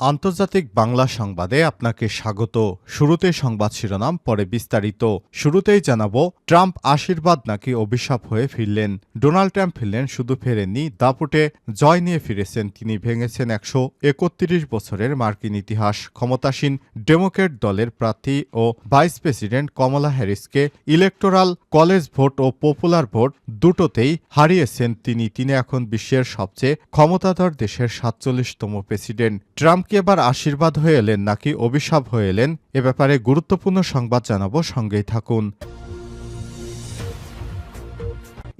আন্তর্জাতিক বাংলা সংবাদে আপনাকে স্বাগত। শুরুতে সংবাদ শিরোনাম, পরে বিস্তারিত। শুরুতেই জানাব, ট্রাম্প আশীর্বাদ নাকি অভিশাপ হয়ে ফিরলেন? ডোনাল্ড ট্রাম্প ফিরলেন, শুধু ফেরেননি, দাপুটে জয় নিয়ে ফিরেছেন। তিনি ভেঙেছেন একশো একত্রিশ বছরের মার্কিন ইতিহাস। ক্ষমতাসীন ডেমোক্রেট দলের প্রার্থী ও ভাইস প্রেসিডেন্ট কমলা হ্যারিসকে ইলেকটোরাল কলেজ ভোট ও পপুলার ভোট দুটোতেই হারিয়েছেন তিনি। তিনি এখন বিশ্বের সবচেয়ে ক্ষমতাধর দেশের সাতচল্লিশতম প্রেসিডেন্ট। ট্রাম্পকে এবার আশীর্বাদ হয়ে এলেন নাকি অভিশাপ হয়ে এলেন, এ ব্যাপারে গুরুত্বপূর্ণ সংবাদ জানাব সঙ্গেই থাকুন।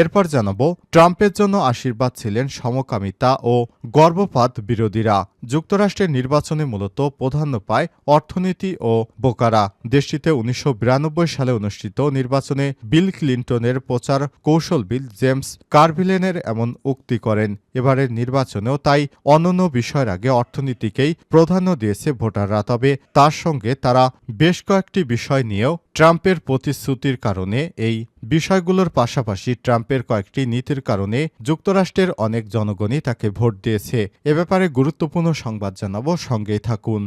এরপর জানাব, ট্রাম্পের জন্য আশীর্বাদ ছিলেন সমকামিতা ও গর্ভপাত বিরোধীরা। যুক্তরাষ্ট্রের নির্বাচনে মূলত প্রাধান্য পায় অর্থনীতি ও বোকারা। দেশটিতে উনিশশো বিরানব্বই সালে অনুষ্ঠিত নির্বাচনে বিল ক্লিন্টনের প্রচার কৌশলবিদ জেমস কার্ভিলেনের এমন উক্তি করেন। এবারের নির্বাচনেও তাই অন্যান্য বিষয়ের আগে অর্থনীতিকেই প্রাধান্য দিয়েছে ভোটাররা। তবে তার সঙ্গে তারা বেশ কয়েকটি বিষয় নিয়েও ট্রাম্পের প্রতিশ্রুতির কারণে এই বিষয়গুলোর পাশাপাশি ট্রাম্পের কয়েকটি নীতির কারণে যুক্তরাষ্ট্রের অনেক জনগণই তাকে ভোট দিয়েছে। এ ব্যাপারে গুরুত্বপূর্ণ সংবাদ জানাব, সঙ্গেই থাকুন।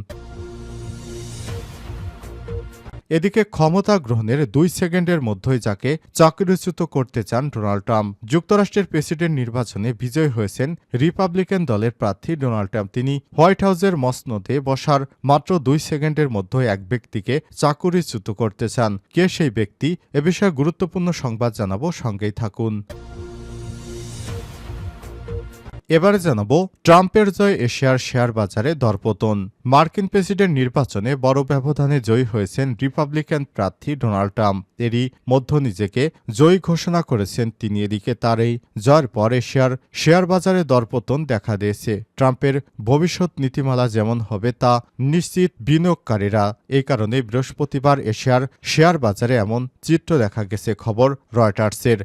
এদিকে ক্ষমতা গ্রহণের দুই সেকেন্ডের মধ্যেই যাকে চাকরিচ্যুত করতে চান ডোনাল্ড ট্রাম্প। যুক্তরাষ্ট্রের প্রেসিডেন্ট নির্বাচনে বিজয়ী হয়েছেন রিপাবলিকান দলের প্রার্থী ডোনাল্ড ট্রাম্প। তিনি হোয়াইট হাউসের মসনদে বসার মাত্র দুই সেকেন্ডের মধ্যে এক ব্যক্তিকে চাকুরিচ্যুত করতে চান। কে সেই ব্যক্তি? এ বিষয়ে গুরুত্বপূর্ণ সংবাদ জানাব, সঙ্গেই থাকুন। এবারে জানাব ট্রাম্পের জয় এশিয়ার শেয়ার বাজারে দরপতন। মার্কিন প্রেসিডেন্ট নির্বাচনে বড় ব্যবধানে জয়ী হয়েছেন রিপাবলিকান প্রার্থী ডোনাল্ড ট্রাম্প। এরই মধ্য নিজেকে জয়ী ঘোষণা করেছেন তিনি। এদিকে তার এই জয়ের পর এশিয়ার শেয়ার বাজারে দরপতন দেখা দিয়েছে। ট্রাম্পের ভবিষ্যৎ নীতিমালা যেমন হবে, তা নিশ্চিত বিনিয়োগকারীরা। এই কারণে বৃহস্পতিবার এশিয়ার শেয়ার বাজারে এমন চিত্র দেখা গেছে, খবর রয়টার্সের।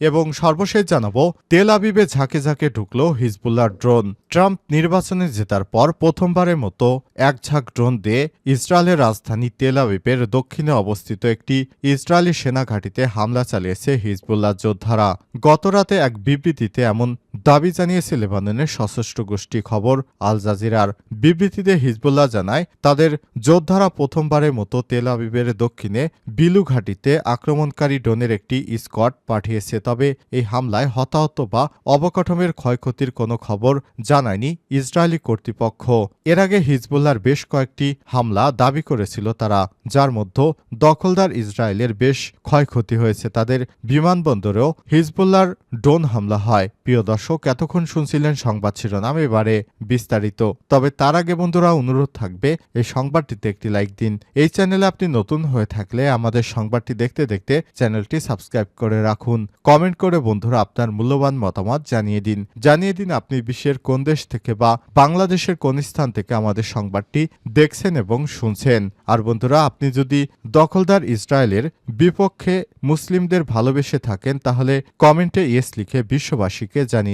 এবং সর্বশেষ জানাব, তেল আবিবে ঝাঁকে ঝাঁকে ঢুকল হিজবুল্লার ড্রোন। ট্রাম্প নির্বাচনে জেতার পর প্রথমবারের মতো এক ঝাঁক ড্রোন দিয়ে ইসরায়েলের রাজধানী তেল আবিবের দক্ষিণে অবস্থিত একটি ইসরায়েলি সেনাঘাঁটিতে হামলা চালিয়েছে হিজবুল্লাহ যোদ্ধারা। গতরাতে এক বিবৃতিতে এমন দাবি জানিয়েছে লেবাননের সশস্ত্র গোষ্ঠী খবর আল জাজিরার বিবৃতিতে হিজবুল্লাহ জানায়, তাদের যোদ্ধারা প্রথমবারের মতো তেল আবিবের দক্ষিণে বিলু ঘাটিতে আক্রমণকারী ড্রোনের একটি স্কোয়াড পাঠিয়েছে। তবে এই হামলায় হতাহত বা অবকাঠামের ক্ষয়ক্ষতির কোনো খবর জানায়নি ইসরায়েলি কর্তৃপক্ষ। এর আগে হিজবুল্লাহর বেশ কয়েকটি হামলা দাবি করেছিল তারা, যার মধ্যে দখলদার ইসরায়েলের বেশ ক্ষয়ক্ষতি হয়েছে। তাদের বিমানবন্দরেও হিজবুল্লাহর ড্রোন হামলা হয়। প্রিয় এতক্ষণ শুনছিলেন সংবাদ শিরোনাম, এবারে বিস্তারিত। তবে তার আগে বন্ধুরা, অনুরোধ থাকবে, এই সংবাদটিতে একটি লাইক দিন। এই চ্যানেলে আপনি নতুন হয়ে থাকলে আমাদের সংবাদটি দেখতে দেখতে চ্যানেলটি সাবস্ক্রাইব করে রাখুন। কমেন্ট করে বন্ধুরা আপনার মূল্যবান মতামত জানিয়ে দিন। জানিয়ে দিন আপনি বিশ্বের কোন দেশ থেকে বা বাংলাদেশের কোন স্থান থেকে আমাদের সংবাদটি দেখছেন এবং শুনছেন। আর বন্ধুরা, আপনি যদি দখলদার ইসরায়েলের বিপক্ষে মুসলিমদের ভালোবেসে থাকেন, তাহলে কমেন্টে ইয়েস লিখে বিশ্ববাসীকে জানিয়ে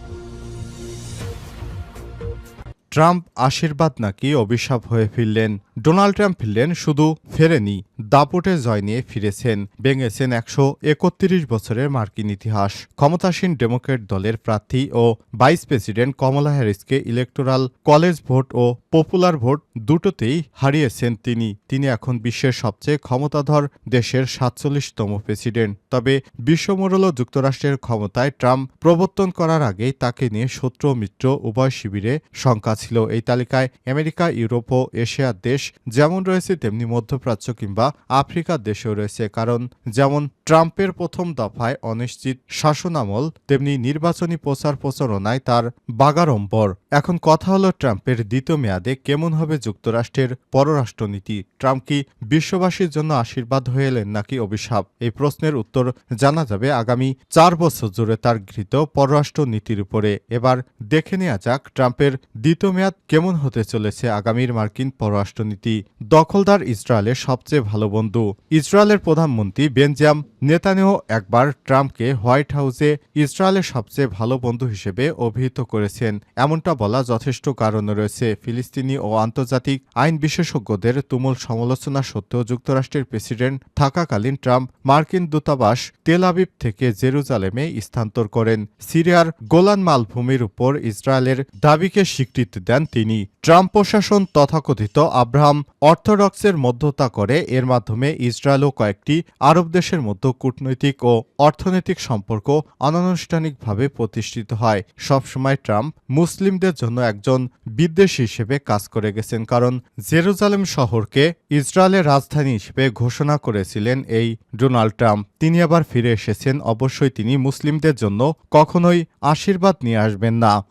ট্রাম্প আশীর্বাদ নাকি অভিশাপ হয়ে ফিরলেন? ডোনাল্ড ট্রাম্প ফিরলেন, শুধু ফেরেনি, দাপটে জয় নিয়ে ফিরেছেন, ভেঙেছেন একশো একত্রিশ বছরের মার্কিন ইতিহাস। ক্ষমতাসীন ডেমোক্রেট দলের প্রার্থী ও ভাইস প্রেসিডেন্ট কমলা হ্যারিসকে ইলেকটোরাল কলেজ ভোট ও পপুলার ভোট দুটোতেই হারিয়েছেন তিনি। তিনি এখন বিশ্বের সবচেয়ে ক্ষমতাধর দেশের সাতচল্লিশতম প্রেসিডেন্ট। তবে বিশ্বমোড়ল যুক্তরাষ্ট্রের ক্ষমতায় ট্রাম্প প্রবর্তন করার আগেই তাকে নিয়ে শত্রু মিত্র উভয় শিবিরে শঙ্কা ছিল এই তালিকায় আমেরিকা, ইউরোপ ও এশিয়ার দেশ যেমন রয়েছে, তেমনি মধ্যপ্রাচ্য কিংবা আফ্রিকার দেশেও রয়েছে। কারণ যেমন ট্রাম্পের প্রথম দফায় অনিশ্চিত শাসনামল, তেমনি নির্বাচনী প্রচার প্রচারণায় তার বাগাড়ম্বর। এখন কথা হলো ট্রাম্পের দ্বিতীয় মেয়াদে কেমন হবে যুক্তরাষ্ট্রের পররাষ্ট্রনীতি? ট্রাম্প কি বিশ্ববাসীর জন্য আশীর্বাদ হয়ে এলেন নাকি অভিশাপ? এই প্রশ্নের উত্তর জানা যাবে আগামী চার বছর জুড়ে তার গৃহীত পররাষ্ট্রনীতির উপরে। এবার দেখে নেওয়া যাক ট্রাম্পের দ্বিতীয় মেয়াদ কেমন হতে চলেছে আগামীর মার্কিন পররাষ্ট্রনীতি। দখলদার ইসরায়েলের সবচেয়ে ভালো বন্ধু। ইসরায়েলের প্রধানমন্ত্রী বেনজাম নেতানিয়াহু একবার ট্রাম্পকে হোয়াইট হাউসে ইসরায়েলের সবচেয়ে ভালো বন্ধু হিসেবে অভিহিত করেছেন। এমনটা বলা যথেষ্ট কারণ রয়েছে। ফিলিস্তিনি ও আন্তর্জাতিক আইন বিশেষজ্ঞদের তুমুল সমালোচনা সত্ত্বেও যুক্তরাষ্ট্রের প্রেসিডেন্ট থাকাকালীন ট্রাম্প মার্কিন দূতাবাস তেল আবিব থেকে জেরুজালেমে স্থানান্তর করেন। সিরিয়ার গোলান মালভূমির উপর ইসরায়েলের দাবিকে স্বীকৃতি দেন তিনি। ট্রাম্প প্রশাসন তথাকথিত আব্রাহাম অর্থোডক্সের মধ্যতা করে এর মাধ্যমে ইসরায়েল ও কয়েকটি আরব দেশের মধ্যে কূটনৈতিক ও অর্থনৈতিক সম্পর্ক অনানুষ্ঠানিকভাবে প্রতিষ্ঠিত হয়। সবসময় ট্রাম্প মুসলিমদের জন্য একজন বিদ্বেষী হিসেবে কাজ করে গেছেন কারণ জেরুজালেম শহরকে ইসরায়েলের রাজধানী হিসেবে ঘোষণা করেছিলেন এই ডোনাল্ড ট্রাম্প। তিনি আবার ফিরে এসেছেন। অবশ্যই তিনি মুসলিমদের জন্য কখনোই আশীর্বাদ নিয়ে আসবেন না।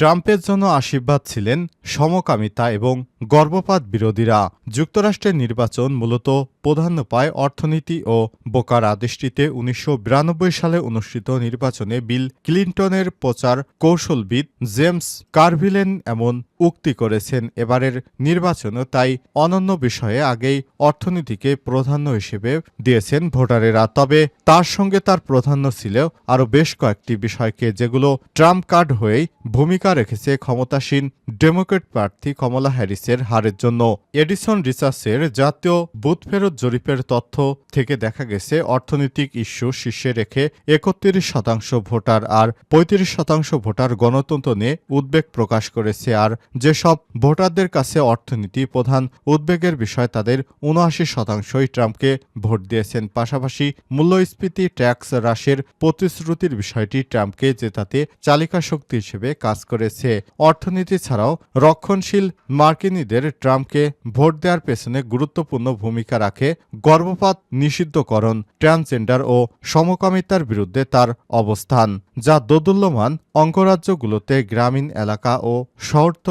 ট্রাম্পের জন্য আশীর্বাদ ছিলেন সমকামিতা এবং গর্ভপাত বিরোধীরা। যুক্তরাষ্ট্রের নির্বাচন মূলত প্রধান উপায় অর্থনীতি ও বোকার আদেশটিতে উনিশশো বিরানব্বই সালে অনুষ্ঠিত নির্বাচনে বিল ক্লিন্টনের প্রচার কৌশলবিদ জেমস কার্ভিলেন এমন উক্তি করেছেন। এবারের নির্বাচনও তাই অনন্য বিষয়ে আগেই অর্থনীতিকে প্রাধান্য হিসেবে দিয়েছেন ভোটারেরা। তবে তার সঙ্গে তার প্রাধান্য ছিল আরও বেশ কয়েকটি বিষয়কে, যেগুলো ট্রাম্প কার্ড হয়েই ভূমিকা রেখেছে ক্ষমতাসীন ডেমোক্রেট প্রার্থী কমলা হ্যারিসের হারের জন্য। এডিসন রিসার্চের জাতীয় বুথ ফেরত জরিপের তথ্য থেকে দেখা গেছে, অর্থনৈতিক ইস্যু শীর্ষে রেখে একত্রিশ শতাংশ ভোটার আর পঁয়ত্রিশ শতাংশ ভোটার গণতন্ত্র নিয়ে উদ্বেগ প্রকাশ করেছে। আর যেসব ভোটারদের কাছে অর্থনীতি প্রধান উদ্বেগের বিষয়, তাদের উনআশি শতাংশই ট্রাম্পকে ভোট দিয়েছেন। পাশাপাশি মূল্যস্ফীতি ট্যাক্স হ্রাসের প্রতিশ্রুতির বিষয়টি ট্রাম্পকে জেতাতে চালিকা শক্তি হিসেবে কাজ করেছে। অর্থনীতি ছাড়াও রক্ষণশীল মার্কিনীদের ট্রাম্পকে ভোট দেওয়ার পেছনে গুরুত্বপূর্ণ ভূমিকা রাখে গর্ভপাত নিষিদ্ধকরণ, ট্রান্সজেন্ডার ও সমকামিতার বিরুদ্ধে তার অবস্থান, যা দোদুল্যমান অঙ্গরাজ্যগুলোতে গ্রামীণ এলাকা ও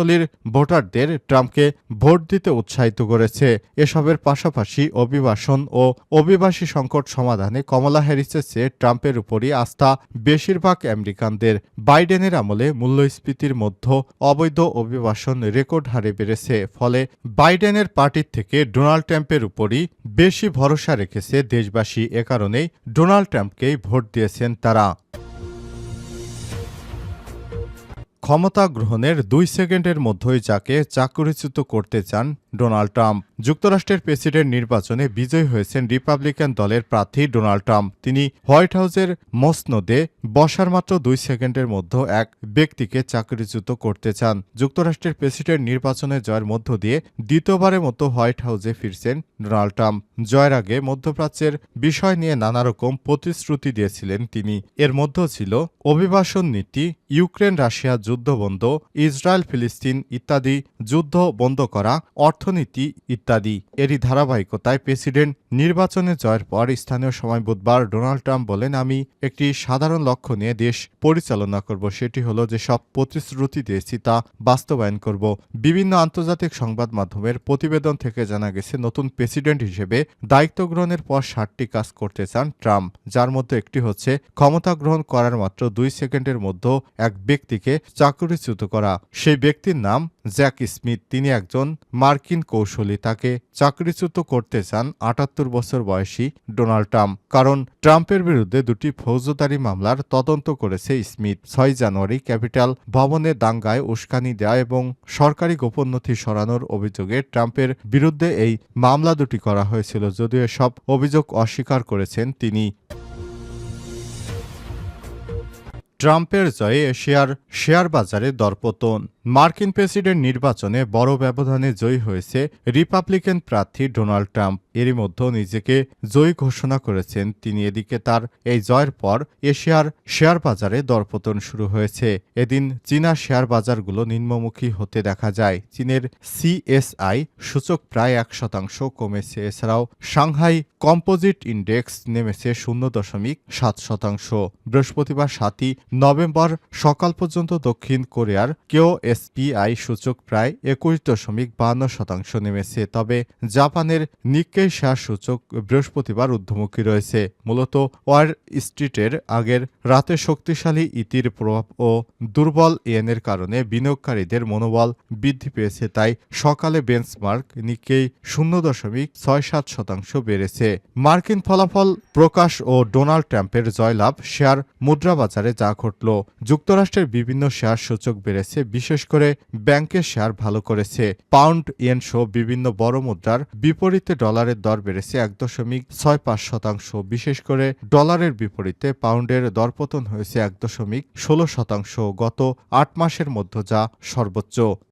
শহরতলির ভোটারদের ট্রাম্পকে ভোট দিতে উৎসাহিত করেছে। এসবের পাশাপাশি অভিবাসন ও অভিবাসী সংকট সমাধানে কমলা হ্যারিসের চেয়ে ট্রাম্পের উপরই আস্থা। বেশিরভাগ আমেরিকানদের বাইডেনের আমলে মূল্যস্ফীতির মধ্যে অবৈধ অভিবাসন রেকর্ড হারে বেড়েছে। ফলে বাইডেনের পার্টির থেকে ডোনাল্ড ট্রাম্পের উপরই বেশি ভরসা রেখেছে দেশবাসী। এ কারণেই ডোনাল্ড ট্রাম্পকেই ভোট দিয়েছেন তারা। ক্ষমতা গ্রহণের দুই সেকেন্ডের মধ্যেই যাকে চাকরিচ্যুত করতে চান ডোনাল্ড ট্রাম্প। যুক্তরাষ্ট্রের প্রেসিডেন্ট নির্বাচনে বিজয়ী হয়েছেন রিপাবলিকান দলের প্রার্থী ডোনাল্ড ট্রাম্প। তিনি হোয়াইট হাউসের মসনদে বসার মাত্র দুই সেকেন্ডের মধ্যে এক ব্যক্তিকে চাকরিচ্যুত করতে চান। যুক্তরাষ্ট্রের প্রেসিডেন্ট নির্বাচনে জয়ের মধ্য দিয়ে দ্বিতীয়বারের মতো হোয়াইট হাউসে ফিরছেন ডোনাল্ড ট্রাম্প। জয়ের আগে মধ্যপ্রাচ্যের বিষয় নিয়ে নানা রকম প্রতিশ্রুতি দিয়েছিলেন তিনি। এর মধ্যে ছিল অভিবাসন নীতি ইউক্রেন রাশিয়া যুদ্ধ বন্ধ ইসরায়েল, ফিলিস্তিন ইত্যাদি যুদ্ধ বন্ধ করা, অর্থনীতি ইত্যাদি। এরই ধারাবাহিকতায় প্রেসিডেন্ট নির্বাচনে জয়ের পর স্থানীয় সময় বুধবার ডোনাল্ড ট্রাম্প বলেন, আমি একটি সাধারণ লক্ষ্য নিয়ে দেশ পরিচালনা করব। সেটি হলো যে সব প্রতিশ্রুতি দিয়েছি তা বাস্তবায়ন করব। বিভিন্ন আন্তর্জাতিক সংবাদ মাধ্যমের প্রতিবেদন থেকে জানা গেছে, নতুন প্রেসিডেন্ট হিসেবে দায়িত্ব গ্রহণের পর ষাটটি কাজ করতে চান ট্রাম্প, যার মধ্যে একটি হচ্ছে ক্ষমতা গ্রহণ করার মাত্র দুই সেকেন্ডের মধ্যে এক ব্যক্তিকে চাকরিচ্যুত করা। সেই ব্যক্তির নাম জ্যাক স্মিথ। তিনি একজন মার্কিন কৌশলী। তাকে চাকরিচ্যুত করতে চান আটাত্তর বছর বয়সী ডোনাল্ড ট্রাম্প। কারণ ট্রাম্পের বিরুদ্ধে দুটি ফৌজদারি মামলার তদন্ত করেছে স্মিথ। ছয় জানুয়ারি ক্যাপিটাল ভবনে দাঙ্গায় উস্কানি দেয়া এবং সরকারি গোপন নথি সরানোর অভিযোগে ট্রাম্পের বিরুদ্ধে এই মামলা দুটি করা হয়েছিল। যদিও সব অভিযোগ অস্বীকার করেছেন তিনি। ট্রাম্পের জয়ে এশিয়ার শেয়ার বাজারে দরপতন। মার্কিন প্রেসিডেন্ট নির্বাচনে বড় ব্যবধানে জয়ী হয়েছে রিপাবলিকান প্রার্থী ডোনাল্ড ট্রাম্প। এরই মধ্যে নিজেকে জয়ী ঘোষণা করেছেন তিনি। এদিকে তার এই জয়ের পর এশিয়ার শেয়ার বাজারে দরপতন শুরু হয়েছে। এদিন চীনা শেয়ার বাজারগুলো নিম্নমুখী হতে দেখা যায়। চীনের সিএসআই সূচক প্রায় এক শতাংশ কমেছে। এছাড়াও সাংহাই কম্পোজিট ইন্ডেক্স নেমেছে শূন্য দশমিক সাত শতাংশ। বৃহস্পতিবার সাতই নভেম্বর সকাল পর্যন্ত দক্ষিণ কোরিয়ার কেও এসপিআই সূচক প্রায় একুশ দশমিক বান্ন শতাংশ নেমেছে, তবে জাপানের নিক্কেই শেয়ার সূচক বৃহস্পতিবার ঊর্ধ্বমুখী রয়েছে। মূলত ওয়ার স্ট্রিটের আগের রাতে শক্তিশালী ইতির প্রভাব ও দুর্বল ইয়েনের কারণে বিনিয়োগকারীদের মনোবল বৃদ্ধি পেয়েছে, তাই সকালে বেঞ্চমার্ক নিকেই শূন্য দশমিক ছয় সাত শতাংশ বেড়েছে। মার্কিন ফলাফল প্রকাশ ও ডোনাল্ড ট্রাম্পের জয়লাভ শেয়ার মুদ্রাবাজারে যা ঘটল। যুক্তরাষ্ট্রের বিভিন্ন শেয়ার সূচক বেড়েছে, বিশেষ করে ব্যাংকের শেয়ার ভালো করেছে। পাউন্ড ইয়েন সহ বিভিন্ন বড় মুদ্রার বিপরীতে ডলারের দর বেড়েছে এক দশমিক ছয় পাঁচ শতাংশ। বিশেষ করে ডলারের বিপরীতে পাউন্ডের দরপতন হয়েছে এক দশমিক ষোলো শতাংশ গত আট মাসের মধ্যে যা সর্বোচ্চ।